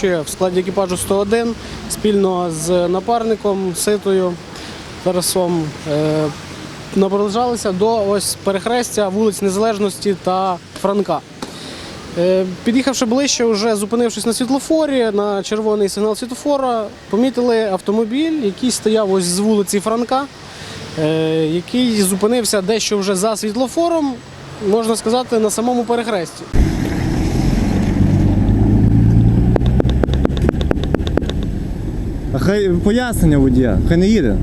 керуючи в складі екіпажу 101 спільно з напарником Ситою Тарасом е, наближалися до ось перехрестя вулиць Незалежності та Франка. Е, Під'їхавши ближче, вже зупинившись на світлофорі, на червоний сигнал світлофора, помітили автомобіль, який стояв ось з вулиці Франка, е, який зупинився дещо вже за світлофором, можна сказати, на самому перехресті. А хай пояснення водія, хай не їде.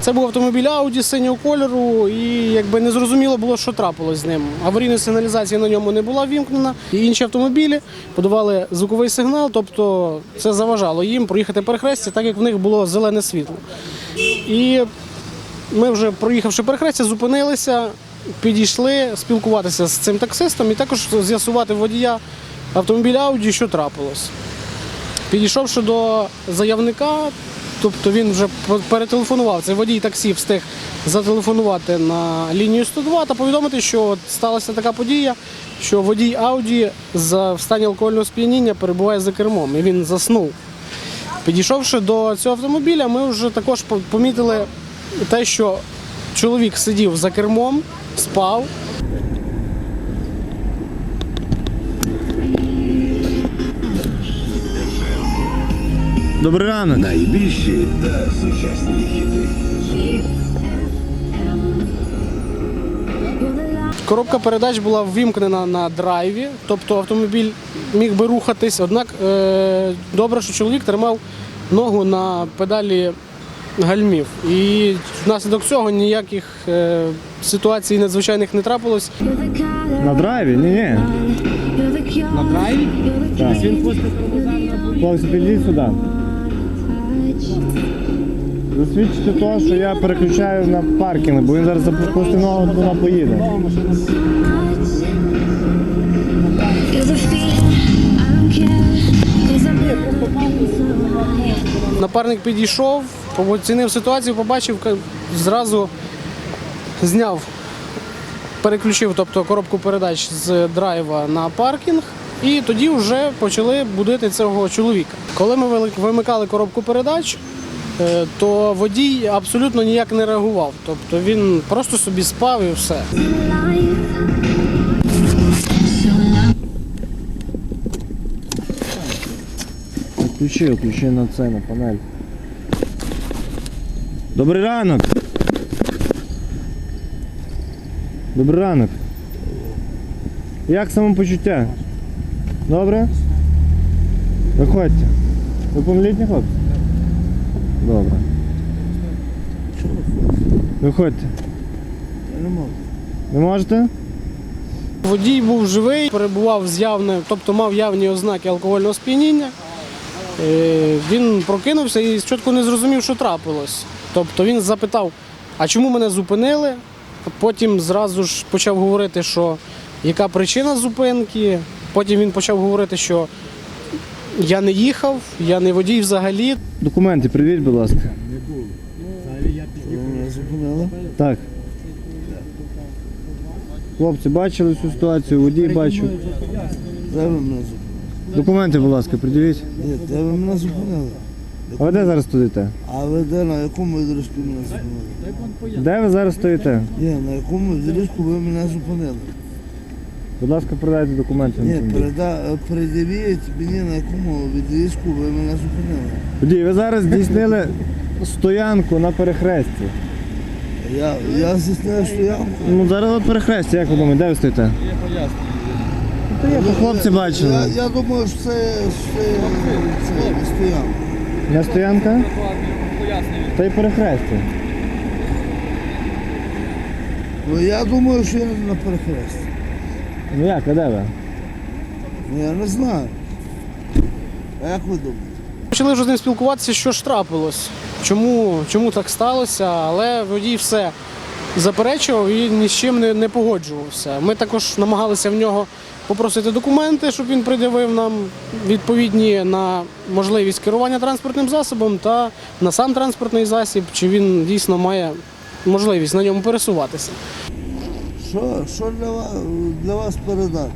Це був автомобіль Audi синього кольору, і якби не зрозуміло було, що трапилось з ним. Аварійної сигналізації на ньому не була вімкнена. І інші автомобілі подавали звуковий сигнал, тобто це заважало їм проїхати перехрестя, так як в них було зелене світло. І ми вже проїхавши перехрестя, зупинилися, підійшли спілкуватися з цим таксистом і також з'ясувати водія автомобіля Audi, що трапилось. Підійшовши до заявника, тобто він вже перетелефонував, цей водій таксі встиг зателефонувати на лінію 102 та повідомити, що сталася така подія, що водій Ауді в стані алкогольного сп'яніння перебуває за кермом і він заснув. Підійшовши до цього автомобіля, ми вже також помітили те, що чоловік сидів за кермом, спав, Добрий ранок. Найбільші та сучасні хіти. Коробка передач була ввімкнена на драйві, тобто автомобіль міг би рухатись. Однак е, добре, що чоловік тримав ногу на педалі гальмів. І внаслідок цього ніяких е, ситуацій надзвичайних не трапилось. На драйві? Ні, ні. На драйві? Так. Він Хлопці, підійдіть сюди. Засвідчите того, що я переключаю на паркінг, бо він зараз запустить ногу, вона поїде. Напарник підійшов, оцінив ситуацію, побачив, зразу зняв, переключив тобто, коробку передач з драйва на паркінг. І тоді вже почали будити цього чоловіка. Коли ми вимикали коробку передач, е, то водій абсолютно ніяк не реагував. Тобто він просто собі спав і все. Включи, включи на це, на панель. Добрий ранок. Добрий ранок. Як самопочуття? Добре? Виходьте. Ви повнолітні хлопці? Добре. Виходьте. Я не можу. Не можете? Водій був живий, перебував з явним, тобто мав явні ознаки алкогольного сп'яніння. Е, Він прокинувся і чітко не зрозумів, що трапилось. Тобто він запитав, а чому мене зупинили? Потім зразу ж почав говорити, що яка причина зупинки. Потім він почав говорити, що я не їхав, я не водій взагалі. Документи привіть, будь ласка. Так. Хлопці, бачили цю ситуацію, водій бачив. Документи, будь ласка, придивіть. Ні, де ви мене зупинили? А ви де зараз стоїте? А ви де, на якому відрізку мене зупинили? Де ви зараз стоїте? Ні, на якому відрізку ви мене зупинили? Будь ласка, передайте документи. на Ні, переда... передивіть мені, на якому відрізку ви мене зупинили. Водій, ви зараз здійснили стоянку на перехресті. Я, я здійснив стоянку. Ну зараз от перехрестя, як ви думаєте, де ви стоїте? Та є, хлопці бачили. я думаю, що це, що це, це не стоянка. Не стоянка? Та й перехрестя. Ну я думаю, що я на перехресті. Ну як, а де ви? Ну я не знаю. А як ви думаєте? Почали вже з ним спілкуватися, що ж трапилось, чому, чому так сталося, але водій все заперечував і ні з чим не, не погоджувався. Ми також намагалися в нього попросити документи, щоб він пред'явив нам відповідні на можливість керування транспортним засобом та на сам транспортний засіб, чи він дійсно має можливість на ньому пересуватися. Що, що для вас, для вас передати?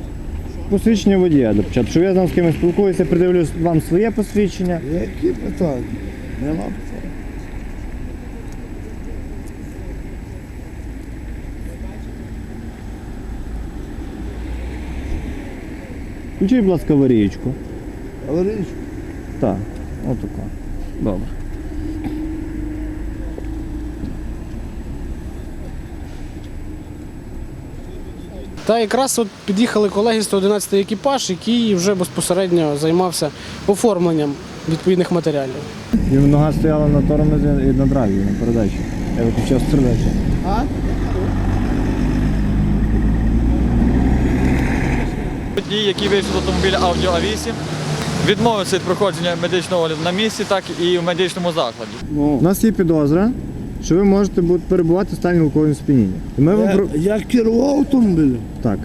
посвідчення водія до початку. Що я знав, з ким я спілкуюся, придивлюсь вам своє посвідчення. Які питання? Нема питань. Включіть, будь ласка, аварійку. Говориш? Так, отако. Добре. Та якраз от під'їхали колеги 111 екіпаж, який вже безпосередньо займався оформленням відповідних матеріалів. І нога стояла на тормозі і на драйві, на передачі. Я виключав з передачі. А? Водій, який вийшов з автомобіля Audi A8, відмовився від проходження медичного огляду на місці, так і в медичному закладі. Ну, У нас є підозра, що ви можете бути перебувати в стані алкогольного сп'яніння. І ми вам я, про... я керував автомобілем. Так.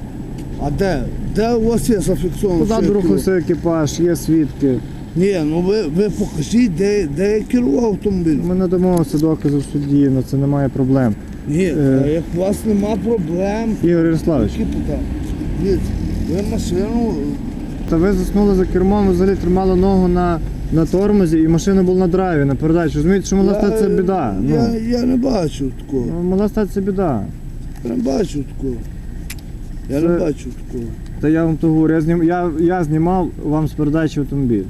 А де? Де у вас є зафіксовано? що я Позаду керував? рухався екіпаж, є свідки. Ні, ну ви, ви покажіть, де, де я керував автомобілем. Ми надамо все докази в суді, на це немає проблем. Ні, Е. та як у вас нема проблем, Ігор Ярославович, які питання? Дивіться, ви машину та ви заснули за кермом, ви взагалі тримали ногу на, на тормозі і машина була на драйві, на передачі. Розумієте, що могла статися біда. Я, Ну, я не бачу такого. ну, могла статися біда. Я не бачу такого. Я Це- не бачу такого. Та я вам то говорю, я, знім, я, я знімав вам з передачі автомобіль.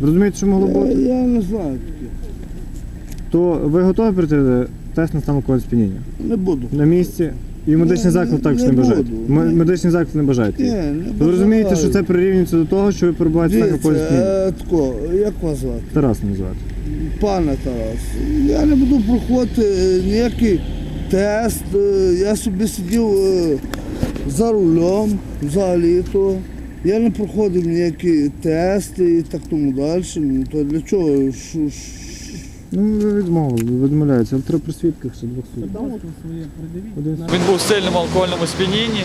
Ви розумієте, що могло Я, бути? я не знаю таке. То ви готові пройти тест на стан алкогольного сп'яніння? Не буду. На місці? І медичний заклад також не буду. М- Медичний заклад не бажаєте. Ні, не Ви розумієте, що це прирівнюється до того, що ви перебуваєте в стані Дивіться, е, тако, як вас звати? Тарас мене звати. Пане Тарас, я не буду проходити е, ніякий тест. е, Я собі сидів е, за рулем взагалі-то. Я не проходив ніякі тести і так тому далі. Ну, то для чого? Ш- Ну, ви відмовили, ви відмовляєтеся, але треба при свідках ще двох суддів. Один. Він був в сильному алкогольному сп'янінні.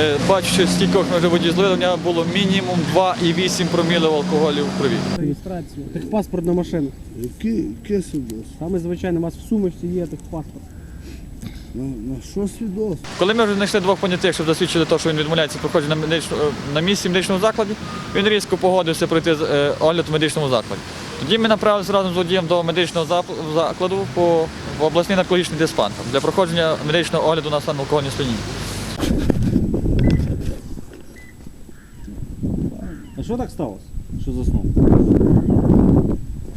Е, Бачу, що стількох ми вже водій злили, у нього було мінімум 2,8 промілів алкоголю в крові. Реєстрацію. Техпаспорт на машину. Яке свідоцтво? Саме звичайно, у вас в сумочці є техпаспорт. На, на що свідоцтво? Коли ми вже знайшли двох понятих, щоб засвідчили те, що він відмовляється на, медичну, е, на місці в медичному закладі, він різко погодився пройти е, огляд в медичному закладі. Тоді ми направилися разом з водієм до медичного закладу по в обласний наркологічний диспансер для проходження медичного огляду на стан алкогольного сп'яніння. А що так сталося? Що заснув?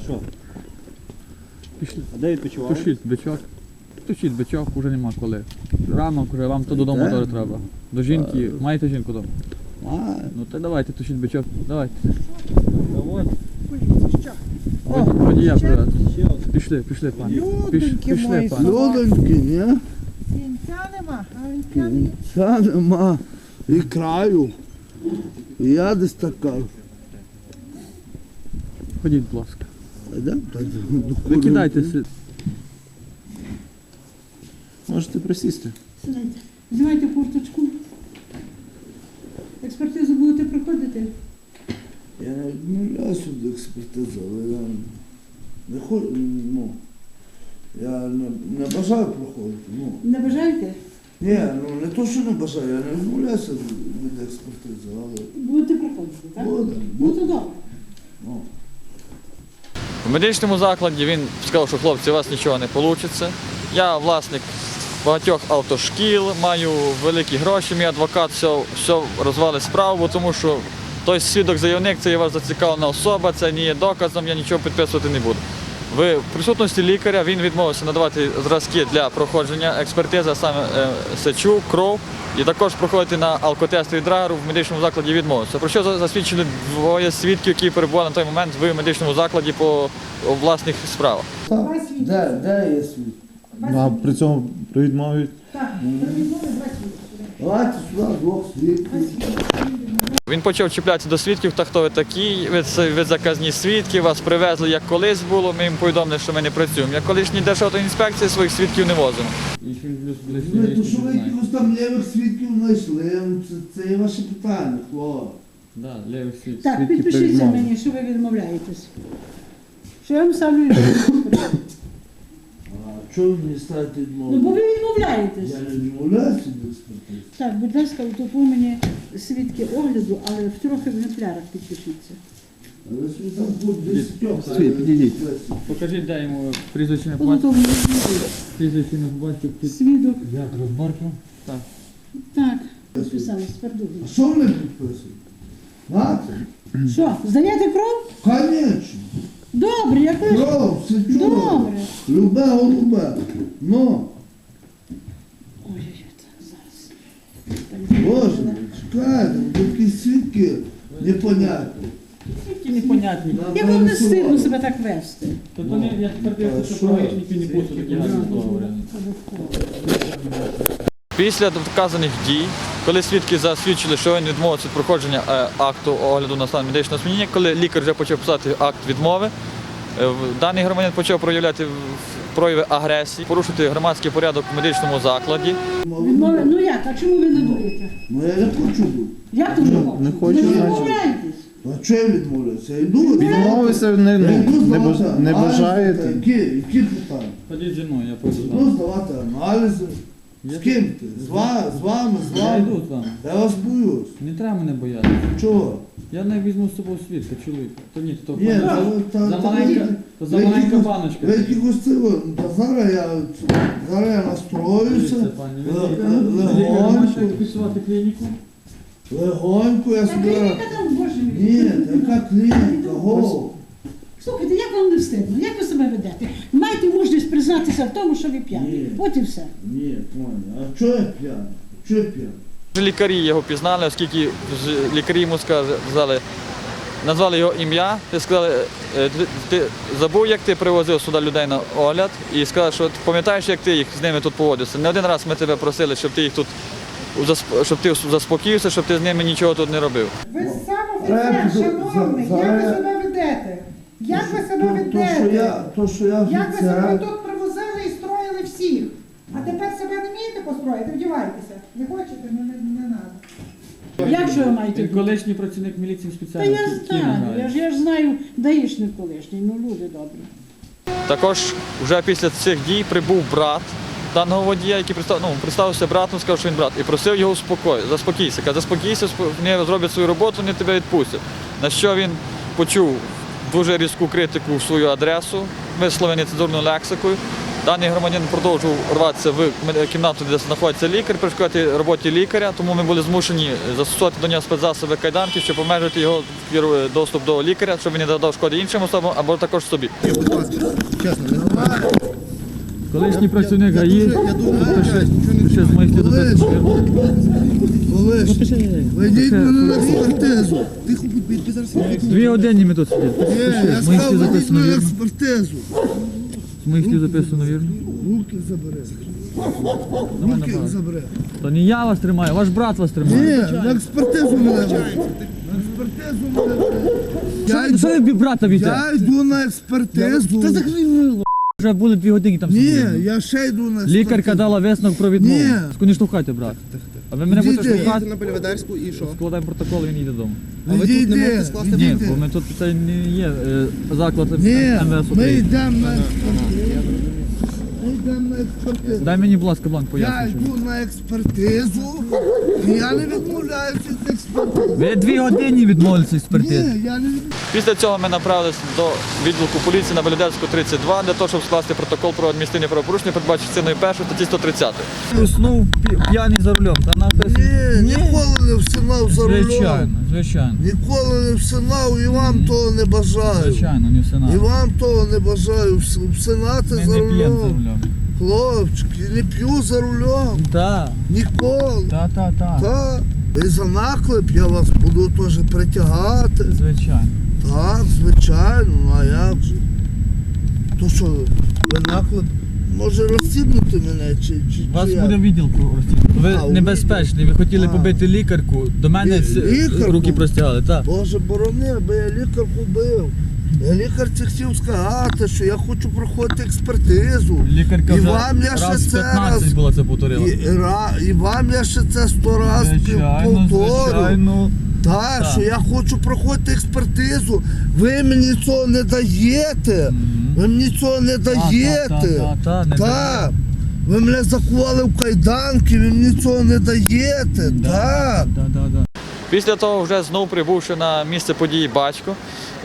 Що? А де відпочивав? Тушіть бичок. Тушіть бичок, уже нема коли. Ранок вже вам то додому теж треба. До жінки. Маєте жінку вдома? А, Ну то давайте тушіть бичок. Давайте. Давай. Водія привез. Пішли, пішли, пане. Піш, пішли, пане. Людоньки, ні? Кінця нема, а він п'яний. Це нема. І краю. І я десь така. Ходіть, будь ласка. Йдемо так до Викидайте си. Можете присісти. Сідайте. Знімайте курточку. Експертизу будете проходити? Я не відмовляюся до експертизи, але я не хочу, ну, я не, не бажаю проходити. Ну. Не бажаєте? Ні, ну не то, що не бажаю, я не відмовляюся від експертизи, але Будете проходити, так? буде. Ну то добре. Ну. В медичному закладі він сказав, що хлопці, у вас нічого не вийде. Я власник багатьох автошкіл, маю великі гроші, мій адвокат все, все розвалить справу, тому що той свідок-заявник це є вас зацікавлена особа, це не є доказом, я нічого підписувати не буду. В присутності лікаря він відмовився надавати зразки для проходження експертизи, саме е, сечу, кров, і також проходити на алкотест від драгеру в медичному закладі відмовився. Про що за- засвідчили двоє свідків, які перебували на той момент в медичному закладі по власних справах. Так, де, де є світ? А при цьому при відмові Так, перевідмови два свідки. Давайте сюди двох свідків. Він почав чіплятися до свідків, та хто ви такі, ви, ви заказні свідки, вас привезли як колись було, ми їм повідомили, що ми не працюємо. Як колишній державтоінспекції своїх свідків не возимо. Ви, то що ви якихось там лівих свідків знайшли, ну, це, це є ваше питання, хлоп. Да. Так, підпишіться мені, що ви відмовляєтесь. Що я вам ставлю? Чого ви мені ставите Ну, бо ви відмовляєтесь. Я не відмовляюся від експертизи. Так, будь ласка, тут ви мені свідки огляду, але в трьох екземплярах підпишіться. Але собі там буде десятьох. Свій, підійдіть. Покажіть, де йому прізвище Поза тому прізвище не бачив свідок. як розборку. Так, з твердого. А що вони підписують? Нате? Що, здаєте кров? Конечно. Добре, я кажу. Кров, все чудово. Добре. Любе, голубе. Ну, Ой, зараз. Боже, чекайте, ну, такі свідки непонятні. Які непонятні. Як вам не стидно себе так вести? Тобто не, я тепер дивлюся, що правичники не будуть такі гарні слова. Після вказаних дій, коли свідки засвідчили, що він відмовився від проходження е, акту огляду на стан медичного сп'яніння, коли лікар вже почав писати акт відмови, е, даний громадянин почав проявляти прояви агресії, порушити громадський порядок в медичному закладі. Відмовля... Ну як, а чому ви не дуєте? Ну я не хочу бути. Як тут не не хочу, Ви відмовляєтесь. А чого я відмовляюся? Я. Відмовився, не, Я ну, не, баж- не бажаєте. Які, які питання? Ходіть зі мною, я з Йду здавати аналізи. З ким ти? З вами, з вами, з Я вами? йду з вами. Я вас боюсь. Не треба мене боятися. Чого? Я не візьму з собою свідка, чоловіка. То ні, то Ні, та, та, за та, маленька, то за маленька баночка. Ви якихось цього, та зараз я, зараз я настроюся, пані, ви лікар, легонько, фіксувати клініку? легонько я Та собі... клініка там, боже мій. Ні, яка клініка, го. Слухайте, як вам не встидно? Як ви себе ведете? Маєте мужність признатися в тому, що ви п'яні. Ні. От і все. Ні, Тоня, а чого я п'яний? Чого я п'яний? Лікарі його пізнали, оскільки лікарі йому сказали, назвали його ім'я, і сказали, е, ти, ти забув, як ти привозив сюди людей на огляд, і сказали, що ти пам'ятаєш, як ти їх з ними тут поводився. Не один раз ми тебе просили, щоб ти їх тут засп- щоб ти заспокоївся, щоб ти з ними нічого тут не робив. Ви сам Треба за- шановний, за- як ви себе ведете? Як ви себе ведете? то, що я Як ви себе тут привозили і строїли всіх? А тепер себе не вмієте построїти? Вдівайтеся. Не хочете, ну не, не треба. Як же ви маєте? Колишній працівник міліції Та спеціально. я знаю, я ж, я ж знаю даїшник колишній, ну люди добрі. Також вже після цих дій прибув брат даного водія, який представ, ну, представився братом, сказав, що він брат, і просив його успокоїти, заспокійся. Каже, заспокійся, спо- вони зроблять свою роботу, вони тебе відпустять. На що він почув дуже різку критику в свою адресу, висловлені цензурною лексикою. Даний громадянин продовжував рватися в кімнату, де знаходиться лікар, перешкодити роботі лікаря, тому ми були змушені застосувати до нього спецзасоби кайданки, щоб обмежити його доступ до лікаря, щоб він не додав шкоди іншим особам або також собі. Колишній працівник ГАІ, ще з моїх Олеж, ведіть мене на експертизу. Дві години ми тут сидимо. Ні, я З моїх слів сказав, ведіть записано на вірно. експертизу. З моїх слів записано вірно. Руки. Нормально, Руки брат. забери. То не я вас тримаю, ваш брат вас Ні, тримає. на експертизу мене ведіть. На експертизу мене. Я Що, що йду- ви брата б'єте? Я йду на експертизу. Та закрий вило. Вже були дві години там Ні, сиділи. я ще йду на експертизу. Лікарка дала висновок про відмову. Ні. Ску не штовхайте, брат. А ви мене будете Діти. штовхати, на Бельведерську і що? складаємо протокол, він йде додому. А ви тут не Відійди, можете скласти Ні, бо ми тут це не є е, заклад Ні, МВС ми України. йдемо на експертизу. Ми йдемо на експертизу. Дай мені, будь ласка, бланк Я йду на експертизу, і я не відмовляюся від експертизи. Ви дві години відмовилися експертизи. Ні, я не відмовляюся. Після цього ми направилися до відділку поліції на Белядерську 32 для того, щоб скласти протокол про адміністративне правопорушення, передбачити частиною першої статті 130. Уснув п'яний за рулем. Та написано. Ні, ніколи не всинав за рулем. Звичайно, звичайно. Ніколи не всинав і вам того не бажаю. Звичайно, не все І вам того не бажаю. Вс- Всинати Ми за не п'ємо за рулем. рулем. Хлопчики, не п'ю за рулем. Так, Ніколи. так, так, так. Так. І за наклеп я вас буду теж притягати. Звичайно. Так, звичайно, ну а як же? То що, ви наклеп може розсібнути мене чи, чи, У вас чи буде як? відділ розтягнути. Ви А, у небезпечний, ви хотіли А. побити лікарку, до мене лікарку? руки простягали, так. Боже борони, аби я лікарку бив. Я лікарці хотів сказати, що я хочу проходити експертизу. Лікарка І вже вам я ще раз це 15 раз- було це І, повторила. і, ра- і вам я ще це сто разів Звичайно, повторю. звичайно. Так, Так. що я хочу проходити експертизу. Ви мені цього не даєте. Ви мені цього не даєте. та, та, не Так. Ви мене закували в кайданки, ви мені цього не даєте. Так. Да, да, да. Після того, вже знову прибувши на місце події батько,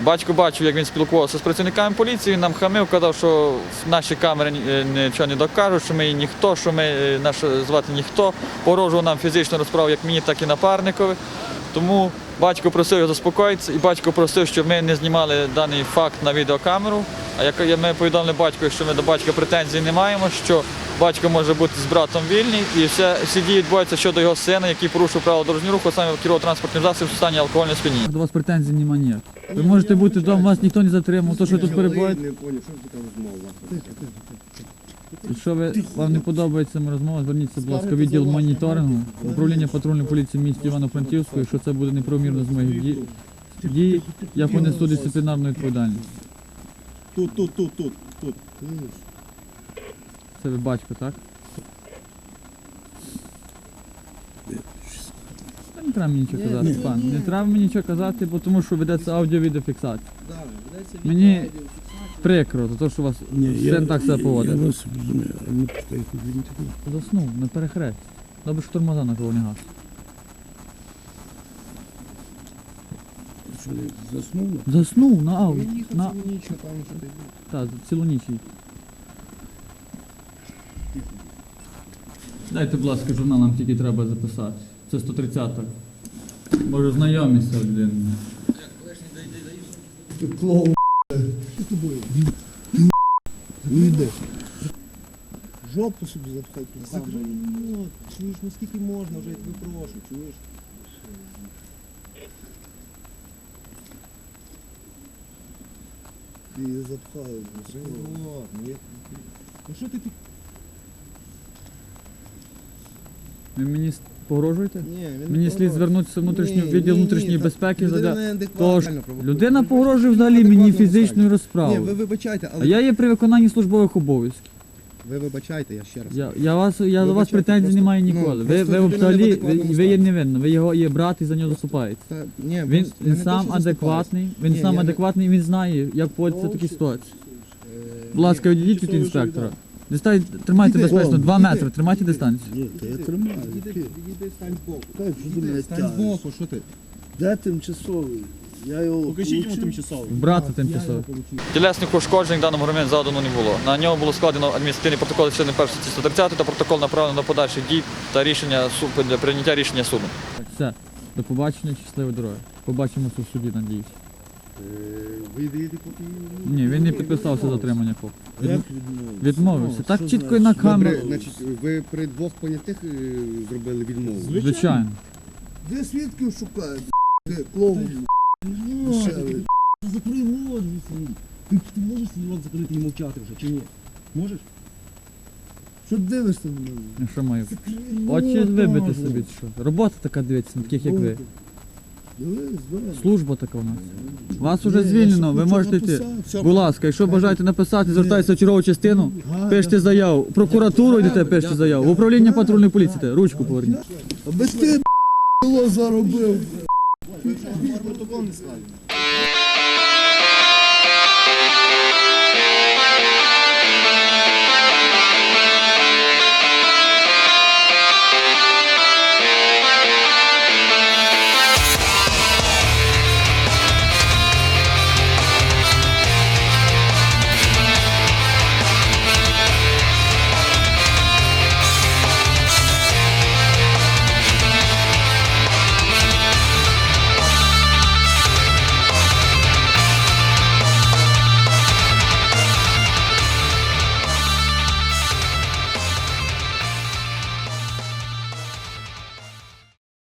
батько бачив, як він спілкувався з працівниками поліції, він нам хамив, казав, що наші камери е, нічого не докажуть, що ми ніхто, що ми е, наш звати ніхто, погрожував нам фізичну розправу як мені, так і напарникові. Тому батько просив його заспокоїтися, і батько просив, щоб ми не знімали даний факт на відеокамеру. А як ми повідомили батьку, що ми до батька претензій не маємо, що батько може бути з братом вільний, і все, всі дії відбуваються щодо його сина, який порушив правила дорожнього руху, саме керував транспортним засобом в стані алкогольного сп'яніння. До вас претензій немає ніяк. Ви можете бути вдома, вас ніхто не затримав, то що ви тут перебуваєте. Що. Якщо ви, вам не подобається розмова, зверніться, будь ласка, відділ моніторингу, управління патрульної поліції в місті Івано-Франківську, якщо це буде неправомірно з моїх дій, дій, я понесу дисциплінарну відповідальність. Тут, тут, тут, тут, тут. Це ви батько, так? Та не треба мені нічого казати, пан. Не треба мені нічого казати, бо тому що ведеться аудіо-відеофіксація. Мені прикро, за те, що у вас син так себе поводить. вас розумію, а не Заснув на перехрест. Добре, що тормоза на кого не газ. Що не заснули? Заснув на ауді. На... Так, цілу ніч. їх. Дайте, будь ласка, журнал нам тільки треба записати. Це 130 Може знайоміся людини. Клоун. Іде. Жопу собі запхай під Закрий рот, чуєш, ну скільки можна вже, я тебе прошу, чуєш? І запхаю. Закрий рот, ну я... Ну що ти під... Ви мені с- погрожуєте? Ні, він Мені слід звернутися в внутрішню відділ внутрішньої безпеки задля. Тож людина погрожує взагалі мені фізичною Ні, ви розправою. вибачайте, А але... я є при виконанні службових обов'язків. Ви вибачайте, я ще раз. Я, я вас я до вас Вибачайте, претензій просто- не маю ну, ніколи. Ви, просто ви людина взагалі в ви, адекватному ви є стані. невинно, ви його є брат і за нього заступаєте. Та, ні, Він, просто я він не сам що адекватний, він Ні, сам я не- адекватний, він знає, як поводитися в такій ситуації. заступаюсь. Е, Будь ласка, ні, відійдіть від інспектора. Дістань, тримайте Іди, безпечно, Вов, 2 іди. метри, тримайте дистанцію. Ні, та я тримаю. Відійди, відійди, стань збоку. Так, що ти мене Стань тягнеш? збоку, що ти? Де тимчасовий? Я його получив. тимчасово. Брати тимчасово. Тілесних ушкоджень даному громадянину завдано не було. На нього було складено адміністративний протокол частини 1 статті 130 та протокол направлено на подальші дій та рішення су- для прийняття рішення суду. Все. До побачення, щасливої дороги. Побачимося в суді, надіюсь. Ви. Ні, він не підписався затримання ФОП. Від- відмовився? Відмовився. Так Що чітко і на камеру. Добре, значить, ви при двох понятих е, зробили відмову? Звичайно. Де свідків шукають? Де клоун? Закрий рот, ти, ти можеш свій рот закрити і мовчати вже, чи ні? Можеш? Що дивишся на мене? Ну, Що маю? Очі вибити собі, чи що. Робота така дивиться, на таких як ви. Служба така у нас. Вас уже звільнено, ви можете йти. Будь ласка, якщо бажаєте написати, звертайтеся в чергову частину, пишете заяву. В прокуратуру йдете, пишете заяву. В управління патрульної поліції, йдете, ручку поверніть. Без ти б***ло заробив. Протокол не складено.